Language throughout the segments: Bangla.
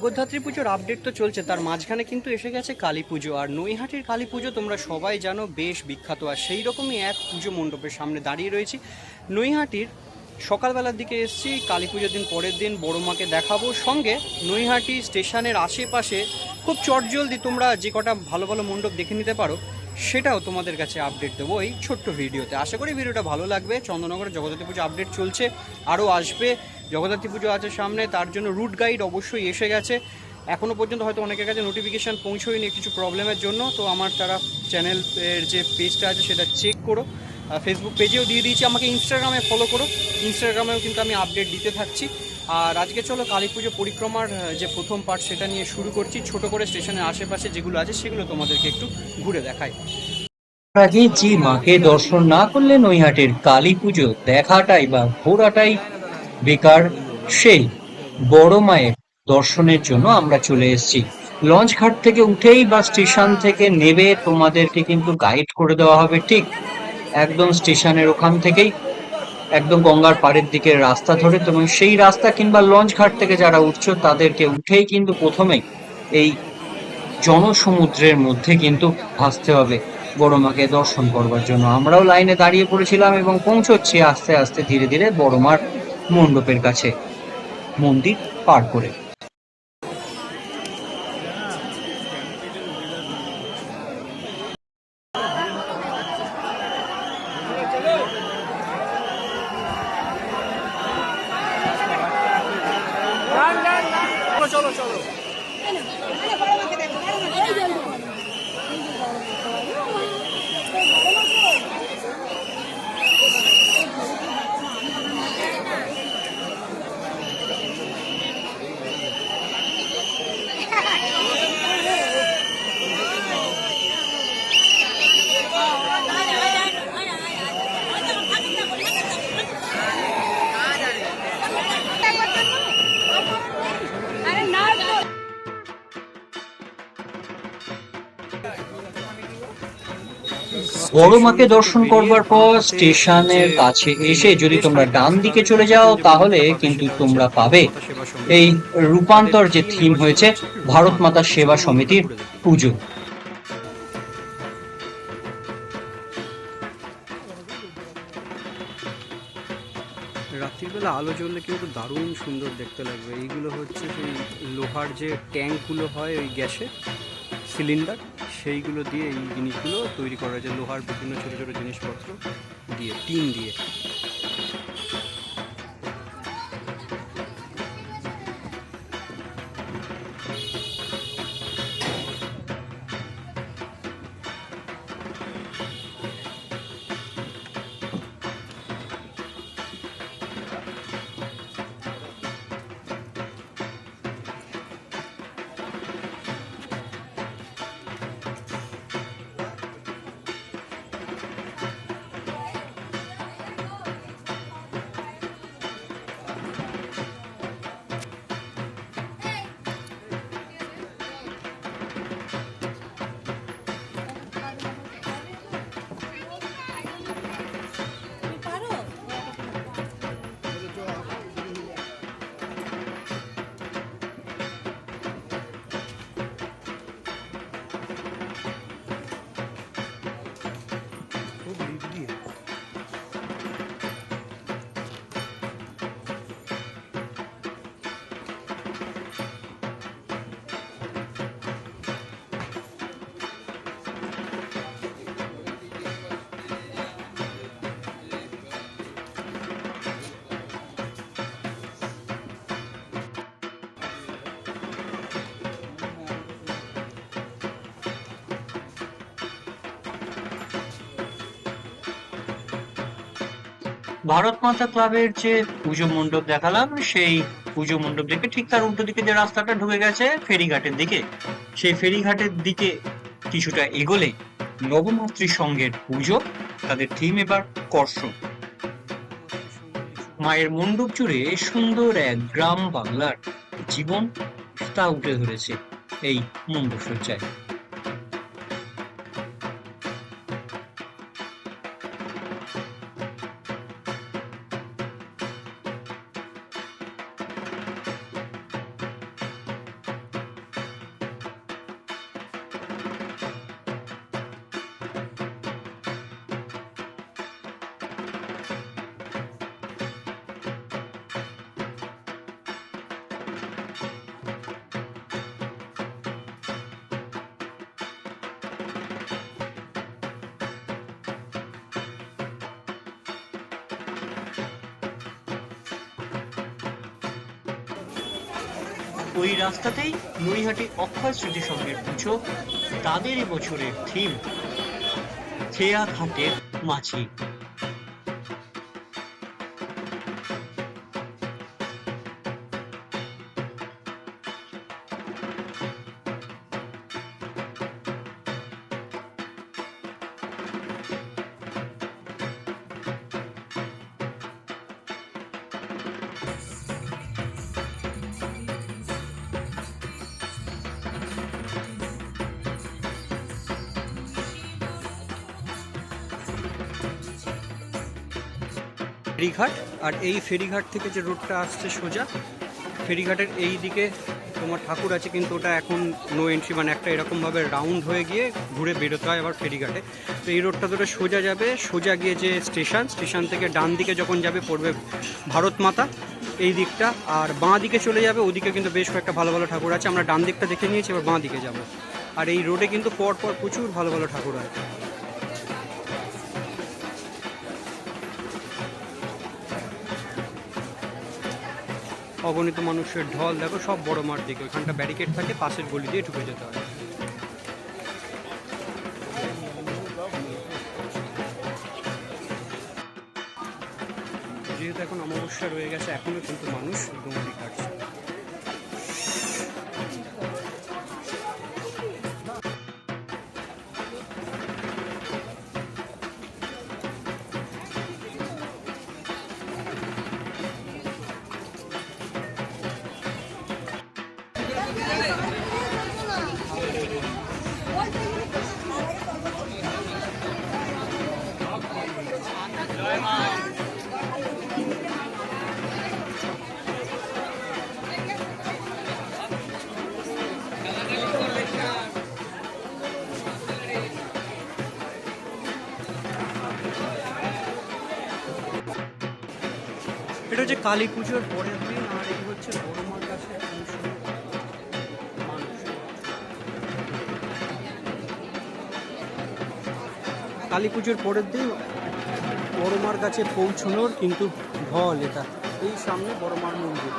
জগদ্ধাত্রী পুজোর আপডেট তো চলছে, তার মাঝখানে কিন্তু এসে গেছে কালী পুজো। আর নৈহাটির কালী পুজো তোমরা সবাই জানো বেশ বিখ্যাত, আর সেই রকমই এক পুজো মণ্ডপের সামনে দাঁড়িয়ে রয়েছি। নৈহাটির সকালবেলার দিকে এসেছি, কালী পুজোর দিন পরের দিন বড় মাকে দেখাবো। সঙ্গে নৈহাটি স্টেশনের আশেপাশে খুব চটজলদি তোমরা যে কটা ভালো ভালো মণ্ডপ দেখে নিতে পারো, সেটাও তোমাদের কাছে আপডেট দেবো এই ছোট্ট ভিডিওতে। আশা করি ভিডিওটা ভালো লাগবে। চন্দননগরে জগদ্ধাত্রী পুজো আপডেট চলছে, আরও আসবে। জগদ্ধাত্রী পুজো আছে সামনে, তার জন্য রুট গাইড অবশ্যই এসে গেছে। এখনও পর্যন্ত হয়তো অনেকের কাছে নোটিফিকেশান পৌঁছয়নি কিছু প্রবলেমের জন্য, তো আমার তারা চ্যানেলের যে পেজটা আছে সেটা চেক করো। ফেসবুক পেজেও দিয়ে দিয়েছি, আমাকে ইনস্টাগ্রামে ফলো করো। ইনস্টাগ্রামেও কিন্তু আমি আপডেট দিতে থাকছি। আর আজকে চলো কালী পুজো পরিক্রমার যে প্রথম পার্ট সেটা নিয়ে শুরু করছি। ছোট করে স্টেশনের আশেপাশে যেগুলো আছে সেগুলো তোমাদেরকে একটু ঘুরে দেখাই। আগে যে মাকে দর্শন না করলে নৈহাটের কালী পুজো দেখাটাই বা ঘোরাটাই বেকার সেই বড় মায়ের দর্শনের জন্য আমরা চলে এসেছি। লঞ্চ ঘাট থেকে উঠেই বা স্টেশন থেকে নেবে তোমাদেরকে কিন্তু গাইড করে দেওয়া হবে ঠিক একদম স্টেশনের ওখান থেকেই, একদম গঙ্গার পাড়ের দিকে রাস্তা ধরে। এবং সেই রাস্তা কিংবা লঞ্চ ঘাট থেকে যারা উঠছো, তাদেরকে উঠেই কিন্তু প্রথমেই এই জনসমুদ্রের মধ্যে কিন্তু ভাসতে হবে বড় মাকে দর্শন করবার জন্য। আমরাও লাইনে দাঁড়িয়ে পড়েছিলাম এবং পৌঁছচ্ছি আস্তে আস্তে ধীরে ধীরে বড় মার মণ্ডপের কাছে। মন্দির পার করে। বড় মাকে দর্শন করবার পর স্টেশনের কাছে এসে যদি তোমরা ডান দিকে চলে যাও, তাহলে কিন্তু তোমরা পাবে। এই রূপান্তর যে থিম হয়েছে, ভারত মাতা সেবা সমিতির পুজো। রাত্রিবেলা আলো জ্বললে কিন্তু দারুণ সুন্দর দেখতে লাগবে। এইগুলো হচ্ছে সেই লোহার যে ট্যাঙ্কগুলো হয় ওই গ্যাসে, সিলিন্ডার। সেইগুলো দিয়ে এই জিনিসগুলো তৈরি করা যায় লোহার বিভিন্ন ছোটো ছোটো জিনিসপত্র দিয়ে, টিন দিয়ে। ভারত মাতা ক্লাবের যে পুজো মণ্ডপ দেখালাম, সেই পুজো মণ্ডপ থেকে ঠিক তার উল্টো দিকে যে রাস্তাটা ঢুকে গেছে ফেরিঘাটের দিকে, সেই ফেরিঘাটের দিকে কিছুটা এগোলে নবমাতৃ সঙ্গের পুজো, তাদের থিম এবার কর্ষণ। মায়ের মণ্ডপ জুড়ে সুন্দর এক গ্রাম বাংলার জীবন তা উঠে ধরেছে এই মণ্ডপ সজ্জায়। ওই রাস্তাতেই নৈহাটি অক্ষয় স্মৃতি সংঘের পুজো তাদের বছরের থিম খেয়া ঘাটের মাছি ফেরিঘাট, আর এই ফেরিঘাট থেকে যে রোডটা আসছে সোজা, ফেরিঘাটের এই দিকে তোমার ঠাকুর আছে, কিন্তু ওটা এখন নো এন্ট্রি মানে একটা এরকমভাবে রাউন্ড হয়ে গিয়ে ঘুরে বেরোতে হয় আবার ফেরিঘাটে। তো এই রোডটা ধরে সোজা যাবে, সোজা গিয়ে যে স্টেশন স্টেশন থেকে ডান দিকে যখন যাবে পড়বে ভারত মাতা, এই দিকটা, আর বাঁ দিকে চলে যাবে, ওদিকে কিন্তু বেশ কয়েকটা ভালো ভালো ঠাকুর আছে, আমরা ডান দিকটা দেখে নিয়েছি, এবার বাঁ দিকে যাব। আর এই রোডে কিন্তু পর পর প্রচুর ভালো ভালো ঠাকুর আছে। অগণিত মানুষের ঢল, দেখো সব বড় মাঠ দিকে। ওখানটা ব্যারিকেড থাকে পাশের গলি দিয়ে ঢুকে যেতে হয়। যেহেতু এখন অমাবস্যা রয়ে গেছে এখনও কিন্তু মানুষ ডুমুরি কাটছে এটা হচ্ছে কালী পুজোর পরের দিন, আর এই হচ্ছে বড় মার কাছে কালী পুজোর পরের দিন বড়মার কাছে পৌঁছানোর কিন্তু ঢল এটা। এই সামনে বড়মার মন্দির।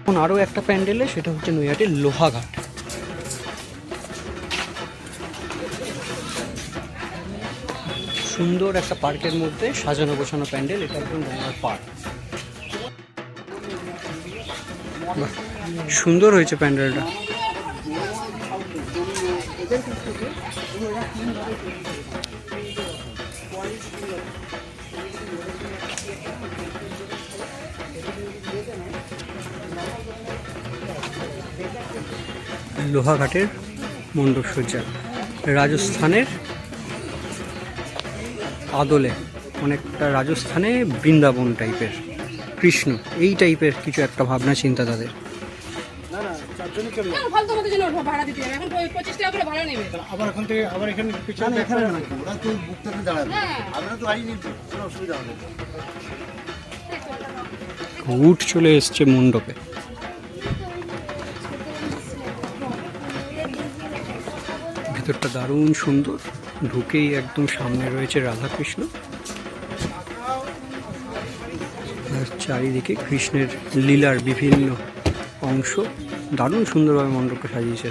এখন আরও একটা প্যান্ডেলে, সেটা হচ্ছে নৈহাটির লোহাঘাট। সুন্দর একটা পার্কের মধ্যে সাজানো গোছানো প্যান্ডেল, এটা একদম পার্ক সুন্দর হয়েছে প্যান্ডেলটা। লোহাঘাটের মণ্ডপ সজ্জা। রাজস্থানের আদলে অনেকটা রাজস্থানে বৃন্দাবন টাইপের কৃষ্ণ এই টাইপের কিছু একটা ভাবনা চিন্তা তাদের। হ্যাঁ। উট চলে এসছে মণ্ডপে। ভেতরটা দারুণ সুন্দর। ঢুকেই একদম সামনে রয়েছে রাধাকৃষ্ণ আর চারিদিকে কৃষ্ণের লীলার বিভিন্ন অংশ দারুণ সুন্দরভাবে মণ্ডপকে সাজিয়েছে।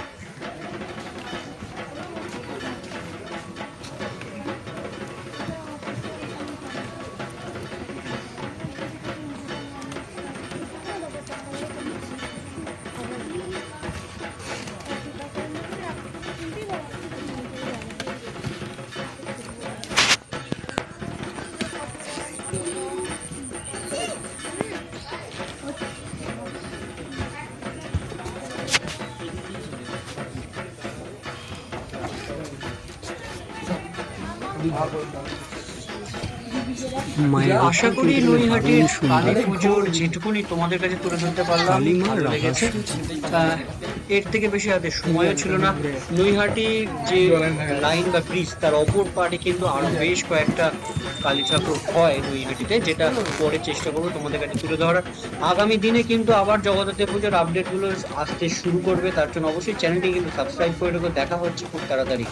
মায়ের আশা করি নৈহাটির কালী পুজোর যেটুকুনি তোমাদের কাছে তুলে ধরতে পারলাম ভালো লেগেছে। এর থেকে বেশি হাতে সময়ও ছিল না। নৈহাটির যে লাইন বা ব্রিজ তার অপর পাড়ে কিন্তু আরও বেশ কয়েকটা কালী ঠাকুর হয় নৈহাটিতে যেটা পরে চেষ্টা করব তোমাদের কাছে তুলে ধরার। আগামী দিনে কিন্তু আবার জগদ্ধাত্রী পুজোর আপডেটগুলো আসতে শুরু করবে তার জন্য অবশ্যই চ্যানেলটি কিন্তু সাবস্ক্রাইব করে রেখো। দেখা হচ্ছে খুব তাড়াতাড়ি।